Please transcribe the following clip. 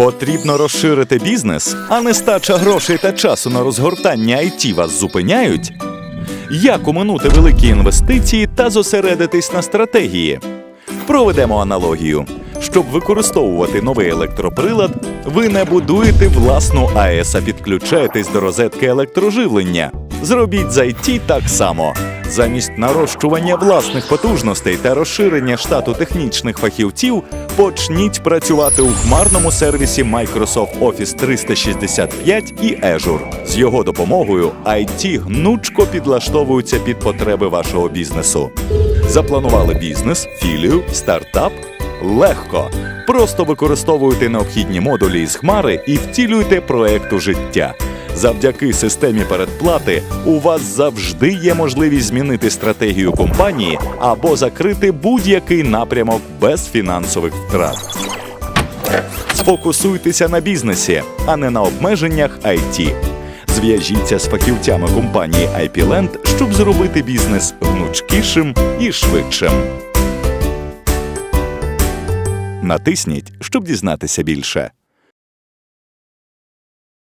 Потрібно розширити бізнес, а нестача грошей та часу на розгортання IT вас зупиняють? Як оминути великі інвестиції та зосередитись на стратегії? Проведемо аналогію. Щоб використовувати новий електроприлад, ви не будуєте власну АЕС, а підключаєтесь до розетки електроживлення. Зробіть з IT так само. Замість нарощування власних потужностей та розширення штату технічних фахівців, почніть працювати у хмарному сервісі Microsoft Office 365 і Azure. З його допомогою IT гнучко підлаштовуються під потреби вашого бізнесу. Запланували бізнес, філію, стартап? Легко. Просто використовуйте необхідні модулі із хмари і втілюйте проект у життя. Завдяки системі передплати у вас завжди є можливість змінити стратегію компанії або закрити будь-який напрямок без фінансових втрат. Сфокусуйтеся на бізнесі, а не на обмеженнях IT. Зв'яжіться з фахівцями компанії IPLand, щоб зробити бізнес гнучкішим і швидшим. Натисніть, щоб дізнатися більше.